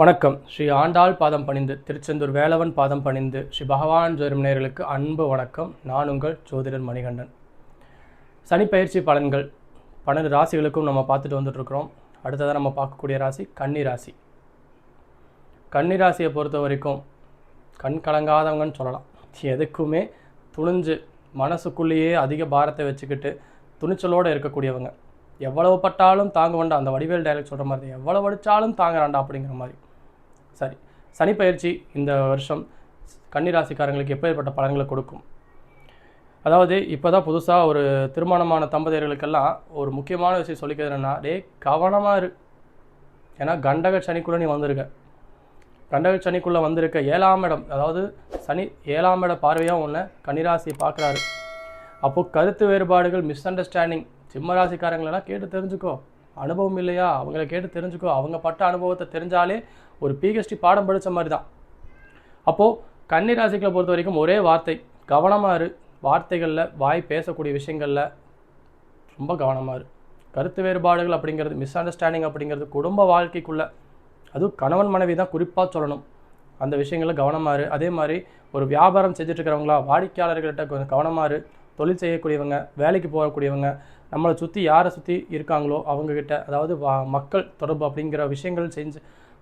வணக்கம். ஸ்ரீ ஆண்டாள் பாதம் பணிந்து திருச்செந்தூர் வேலவன் பாதம் பணிந்து ஸ்ரீ பகவான் ஜோதிடம் நேயர்களுக்கு அன்பு வணக்கம். நான் உங்கள் ஜோதிடர் மணிகண்டன். சனி பயிற்சி பலன்கள். பன்னெண்டு ராசிகளுக்கும் நம்ம பார்த்துட்டு வந்துட்டுருக்குறோம். அடுத்ததாக நம்ம பார்க்கக்கூடிய ராசி கன்னி ராசி. கன்னி ராசியை பொறுத்த வரைக்கும் கண் கலங்காதவங்கன்னு சொல்லலாம். எதுக்குமே துணிஞ்சு மனசுக்குள்ளேயே அதிக பாரத்தை வச்சுக்கிட்டு துணிச்சலோடு இருக்கக்கூடியவங்க. எவ்வளவு பட்டாலும் தாங்க வேண்டாம் அந்த வடிவேல் டைரக்ட் சொல்கிற மாதிரி எவ்வளவு அடித்தாலும் தாங்குறாண்டா அப்படிங்கிற மாதிரி. சரி சனி பயிற்சி இந்த வருஷம் கன்னிராசிக்காரங்களுக்கு எப்பேற்பட்ட பலன்களை கொடுக்கும். அதாவது இப்போ தான் புதுசாக ஒரு திருமணமான தம்பதியர்களுக்கெல்லாம் ஒரு முக்கியமான விஷயம் சொல்லிக்கிறது டே கவனமாக இரு. ஏன்னா கண்டக சனிக்குள்ளே நீ வந்திருக்க. கண்டக சனிக்குள்ளே வந்திருக்க ஏழாம் இடம் அதாவது சனி ஏழாம் இட பார்வையாக ஒன்று கன்னிராசியை பார்க்குறாரு. அப்போது கருத்து வேறுபாடுகள் மிஸ் அண்டர்ஸ்டாண்டிங் சிம்ம ராசிக்காரங்களெல்லாம் கேட்டு தெரிஞ்சுக்கோ. அனுபவம் இல்லையா? அவங்கள கேட்டு தெரிஞ்சுக்கோ. அவங்க பட்ட அனுபவத்தை தெரிஞ்சாலே ஒரு பிஹெச்டி பாடம் படித்த மாதிரி தான் அப்போது கன்னி ராசிகளை பொறுத்த வரைக்கும் ஒரே வார்த்தை. கவனமாக இரு. வார்த்தைகளில் வாய் பேசக்கூடிய விஷயங்களில் ரொம்ப கவனமாக இரு. கருத்து வேறுபாடுகள் அப்படிங்கிறது மிஸ் அண்டர்ஸ்டாண்டிங் அப்படிங்கிறது குடும்ப வாழ்க்கைக்குள்ளே அதுவும் கணவன் மனைவி தான் குறிப்பாக சொல்லணும். அந்த விஷயங்களில் கவனமாக இரு. அதே மாதிரி ஒரு வியாபாரம் செஞ்சுட்டு இருக்கிறவங்களா வாடிக்கையாளர்கள்ட்ட கொஞ்சம் கவனமாக இரு. தொழில் செய்யக்கூடியவங்க வேலைக்கு போகக்கூடியவங்க நம்மளை சுற்றி யாரை சுற்றி இருக்காங்களோ அவங்கக்கிட்ட அதாவது வா மக்கள் தொடர்பு அப்படிங்கிற விஷயங்கள் செஞ்சு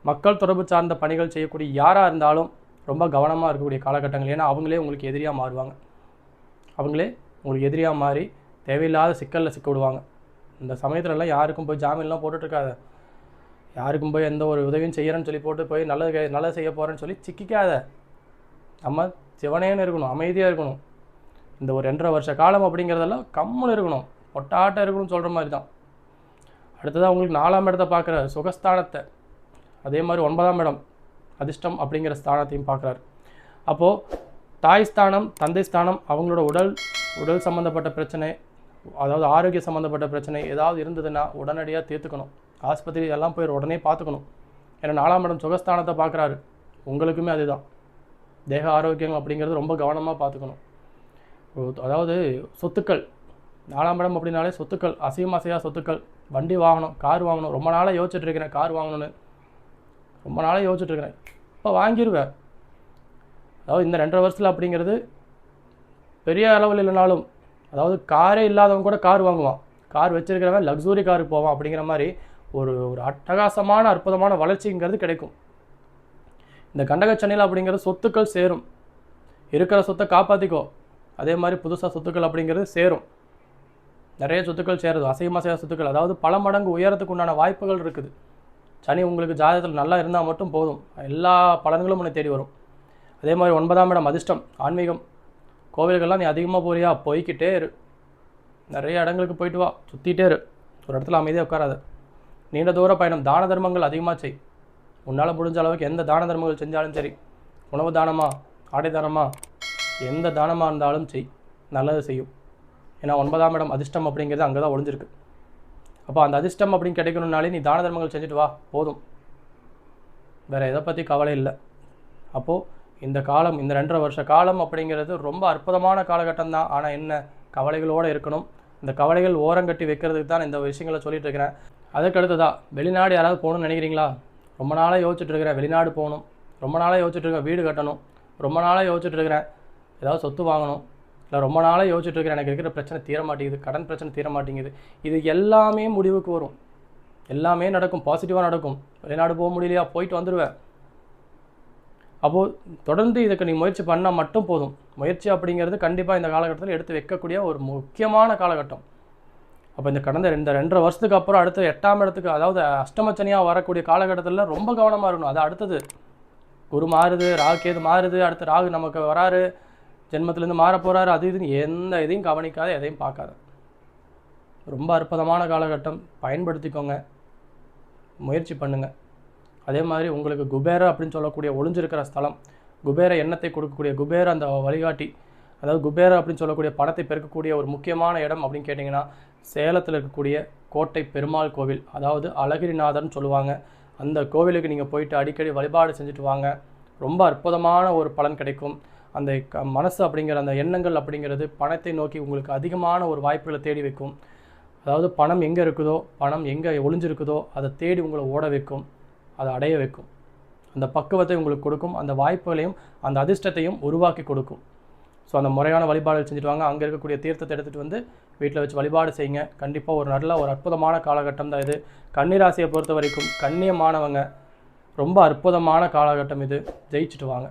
மக்கள் தொடர்பு சார்ந்த பணிகள் செய்யக்கூடிய யாராக இருந்தாலும் ரொம்ப கவனமாக இருக்கக்கூடிய காலகட்டங்கள். ஏன்னா அவங்களே உங்களுக்கு எதிரியாக மாறுவாங்க. அவங்களே உங்களுக்கு எதிரியாக மாறி தேவையில்லாத சிக்கலில் சிக்க விடுவாங்க. இந்த சமயத்துலலாம் யாருக்கும் போய் ஜாமீன்லாம் போட்டுட்ருக்காத. யாருக்கும் போய் எந்த ஒரு உதவியும் செய்கிறேன்னு சொல்லி போட்டு போய் நல்லது நல்லது செய்ய போகிறேன்னு சொல்லி சிக்கிக்காத. நம்ம சிவனேன்னு இருக்கணும் அமைதியாக இருக்கணும். இந்த ஒரு ரெண்டரை வருஷ காலம் அப்படிங்கிறதெல்லாம் கம்முன்னு இருக்கணும். ஒட்டாட்டம் இருக்கணும்னு சொல்கிற மாதிரி தான் அடுத்ததாக அவங்களுக்கு நாலாம் இடத்த பார்க்குற சுகஸ்தானத்தை. அதே மாதிரி ஒன்பதாம் இடம் அதிர்ஷ்டம் அப்படிங்கிற ஸ்தானத்தையும் பார்க்குறாரு. அப்போது தாய் ஸ்தானம் தந்தை ஸ்தானம் அவங்களோட உடல் உடல் சம்மந்தப்பட்ட பிரச்சனை அதாவது ஆரோக்கிய சம்மந்தப்பட்ட பிரச்சனை ஏதாவது இருந்ததுன்னா உடனடியாக தீர்த்துக்கணும். ஆஸ்பத்திரி எல்லாம் போய் உடனே பார்த்துக்கணும். ஏன்னா நாலாம் இடம் சுகஸ்தானத்தை பார்க்குறாரு. உங்களுக்குமே அதுதான். தேக ஆரோக்கியம் அப்படிங்கிறது ரொம்ப கவனமாக பார்த்துக்கணும். அதாவது சொத்துக்கள் நாலாம் இடம் அப்படின்னாலே சொத்துக்கள் அசையும் அசையா சொத்துக்கள். வண்டி வாங்கணும் கார் வாங்கணும். ரொம்ப நாளாக யோசிச்சுட்டு இருக்கிறேன் கார் வாங்கணும்னு. ரொம்ப நாளாக யோசிச்சுட்டு இருக்கிறேன். இப்போ வாங்கிடுவேன் அதாவது இந்த ரெண்டரை வருஷத்தில் அப்படிங்கிறது பெரிய அளவில் இல்லைனாலும் அதாவது காரே இல்லாதவங்க கூட கார் வாங்குவான். கார் வச்சுருக்கிறவன் லக்ஸுரி காருக்கு போவான் அப்படிங்கிற மாதிரி ஒரு ஒரு அட்டகாசமான அற்புதமான வளர்ச்சிங்கிறது கிடைக்கும். இந்த கண்டகச்சனையில் அப்படிங்கிறது சொத்துக்கள் சேரும். இருக்கிற சொத்தை காப்பாற்றிக்கோ அதே மாதிரி புதுசாக சொத்துக்கள் அப்படிங்கிறது சேரும். நிறைய சொத்துக்கள் சேருது அசையும் அசையா சொத்துக்கள். அதாவது பல மடங்கு உயரத்துக்கு உண்டான வாய்ப்புகள் இருக்குது. சனி உங்களுக்கு ஜாதகத்தில் நல்லா இருந்தால் மட்டும் போதும். எல்லா பலன்களும் உன்னை தேடி வரும். அதே மாதிரி ஒன்பதாம் இடம் அதிர்ஷ்டம் ஆன்மீகம். கோவில்கள்லாம் நீ அதிகமாக போறியா? போய்க்கிட்டே இரு. நிறைய இடங்களுக்கு போயிட்டு வா. சுற்றிட்டே இரு. ஒரு இடத்துல அமைதியாக உட்காராது. நீண்ட தூர பயணம் தான தர்மங்கள் அதிகமாக செய். உன்னால் முடிஞ்ச அளவுக்கு எந்த தான தர்மங்கள் செஞ்சாலும் சரி. உணவு தானமா ஆடை தானமா எந்த தானமாக இருந்தாலும் செய். நல்லது செய்யும். ஏன்னா ஒன்பதாம் இடம் அதிர்ஷ்டம் அப்படிங்கிறது அங்கே தான் ஒளிஞ்சிருக்கு. அப்போ அந்த அதிர்ஷ்டம் அப்படின்னு கிடைக்கணும்னாலே நீ தான தர்மங்கள் செஞ்சுட்டு வா போதும். வேறு எதை பற்றி கவலை இல்லை. அப்போது இந்த காலம் இந்த ரெண்டரை வருஷ காலம் அப்படிங்கிறது ரொம்ப அற்புதமான காலகட்டம் தான் ஆனால் என்ன? கவலைகளோடு இருக்கணும். இந்த கவலைகள் ஓரங்கட்டி வைக்கிறதுக்கு தான் இந்த விஷயங்களை சொல்லிட்டு இருக்கிறேன். அதுக்கு அடுத்ததா வெளிநாடு யாராவது போகணும்னு நினைக்கிறீங்களா? ரொம்ப நாளாக யோசிச்சுட்டு இருக்கிறேன் வெளிநாடு போகணும். ரொம்ப நாளாக யோசிச்சுட்டு இருக்கேன் வீடு கட்டணும். ரொம்ப நாளாக யோசிச்சுட்டு இருக்கிறேன். ஏதாவது சொத்து வாங்கணும். இல்லை ரொம்ப நாளாக யோசிச்சுட்டு இருக்கிற எனக்கு இருக்கிற பிரச்சனை தீர மாட்டேங்குது. கடன் பிரச்சனை தீர மாட்டேங்குது. இது எல்லாமே முடிவுக்கு வரும். எல்லாமே நடக்கும். பாசிட்டிவாக நடக்கும். வெளிநாடு போக முடியலையா? போயிட்டு வந்துடுவேன் அப்போது தொடர்ந்து இதுக்கு நீ முயற்சி பண்ணால் மட்டும் போதும். முயற்சி அப்படிங்கிறது கண்டிப்பாக இந்த காலகட்டத்தில் எடுத்து வைக்கக்கூடிய ஒரு முக்கியமான காலகட்டம். அப்போ இந்த கடந்த ரெண்டு ரெண்டரை வருஷத்துக்கு அப்புறம் அடுத்த எட்டாம் இடத்துக்கு அதாவது அஷ்டமச்சனியாக வரக்கூடிய காலகட்டத்தில் ரொம்ப கவனமாக இருக்கணும். அது அடுத்தது. குரு மாறுது ராகு கேது மாறுது அடுத்து ராகு நமக்கு வராரு. ஜென்மத்திலேருந்து மாற போகிறாரு அது இதுன்னு எந்த இதையும் கவனிக்காத எதையும் பார்க்காத. ரொம்ப அற்புதமான காலகட்டம். பயன்படுத்திக்கோங்க. முயற்சி பண்ணுங்கள் அதே மாதிரி உங்களுக்கு குபேர அப்படின்னு சொல்லக்கூடிய ஒளிஞ்சிருக்கிற ஸ்தலம் குபேர எண்ணத்தை கொடுக்கக்கூடிய குபேர அந்த வழிகாட்டி அதாவது குபேர அப்படின்னு சொல்லக்கூடிய பணத்தை பெருக்கக்கூடிய ஒரு முக்கியமான இடம் அப்படின்னு கேட்டிங்கன்னா சேலத்தில் இருக்கக்கூடிய கோட்டை பெருமாள் கோவில். அதாவது அழகிரிநாதர்னு சொல்லுவாங்க. அந்த கோவிலுக்கு நீங்கள் போயிட்டு அடிக்கடி வழிபாடு செஞ்சுட்டு வாங்க. ரொம்ப அற்புதமான ஒரு பலன் கிடைக்கும். அந்த க- மனசு அப்படிங்கிற அந்த எண்ணங்கள் அப்படிங்கிறது பணத்தை நோக்கி உங்களுக்கு அதிகமான ஒரு வாய்ப்புகளை தேடி வைக்கும். அதாவது பணம் எங்கே இருக்குதோ பணம் எங்கே ஒளிஞ்சிருக்குதோ அதை தேடி உங்களை ஓட வைக்கும். அதை அடைய வைக்கும். அந்த பக்குவத்தை உங்களுக்கு கொடுக்கும். அந்த வாய்ப்புகளையும் அந்த அதிர்ஷ்டத்தையும் உருவாக்கி கொடுக்கும். ஸோ அந்த முறையான வழிபாடுகள் செஞ்சுட்டு வாங்க. அங்கே இருக்கக்கூடிய தீர்த்தத்தை எடுத்துகிட்டு வந்து வீட்டில் வச்சு வழிபாடு செய்யுங்க. கண்டிப்பாக ஒரு நல்ல ஒரு அற்புதமான காலகட்டம் தான் இது. கன்னிராசியை பொறுத்த வரைக்கும் கண்ணியமானவங்க. ரொம்ப அற்புதமான காலகட்டம் இது. ஜெயிச்சுட்டு வாங்க.